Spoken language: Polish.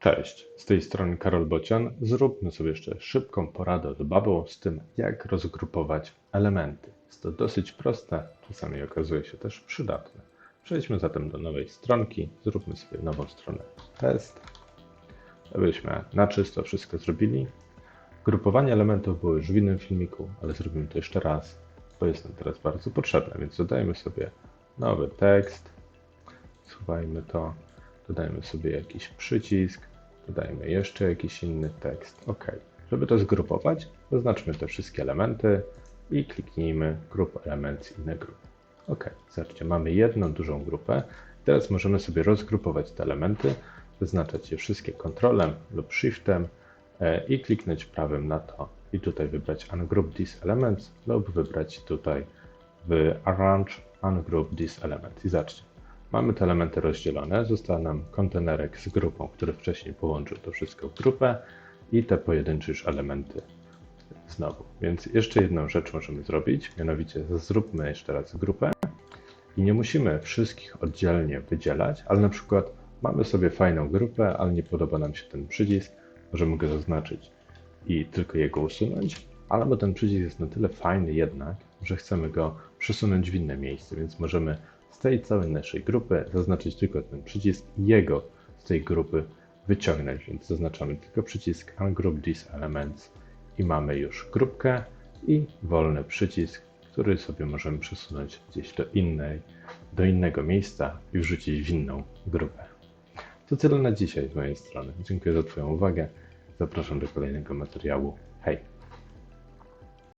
Cześć, z tej strony Karol Bocian. Zróbmy sobie jeszcze szybką poradę od Bubble z tym, jak rozgrupować elementy. Jest to dosyć proste, czasami okazuje się też przydatne. Przejdźmy zatem do nowej stronki, zróbmy sobie nową stronę test, abyśmy na czysto wszystko zrobili. Grupowanie elementów było już w innym filmiku, ale zrobimy to jeszcze raz, bo jest nam teraz bardzo potrzebne, więc dodajmy sobie nowy tekst, schowajmy to, dodajmy sobie jakiś przycisk, dodajmy jeszcze jakiś inny tekst. OK. Żeby to zgrupować, zaznaczmy te wszystkie elementy i kliknijmy Group Elements in a Group. OK. Zobaczcie, mamy jedną dużą grupę. Teraz możemy sobie rozgrupować te elementy, wyznaczać je wszystkie Ctrlem lub Shiftem e, i kliknąć prawym na to i tutaj wybrać Ungroup These Elements lub wybrać tutaj w Arrange Ungroup These Elements. I zobaczcie, Mamy te elementy rozdzielone. Został nam kontenerek z grupą, który wcześniej połączył to wszystko w grupę i te pojedyncze już elementy znowu. Więc jeszcze jedną rzecz możemy zrobić, mianowicie zróbmy jeszcze raz grupę i nie musimy wszystkich oddzielnie wydzielać, ale na przykład mamy sobie fajną grupę, ale nie podoba nam się ten przycisk, możemy go zaznaczyć i tylko jego usunąć, albo ten przycisk jest na tyle fajny jednak, że chcemy go przesunąć w inne miejsce, więc możemy z tej całej naszej grupy zaznaczyć tylko ten przycisk jego z tej grupy wyciągnąć, więc zaznaczamy tylko przycisk Ungroup These Elements i mamy już grupkę i wolny przycisk, który sobie możemy przesunąć gdzieś do innej, do innego miejsca i wrzucić w inną grupę. To tyle na dzisiaj z mojej strony. Dziękuję za Twoją uwagę. Zapraszam do kolejnego materiału. Hej!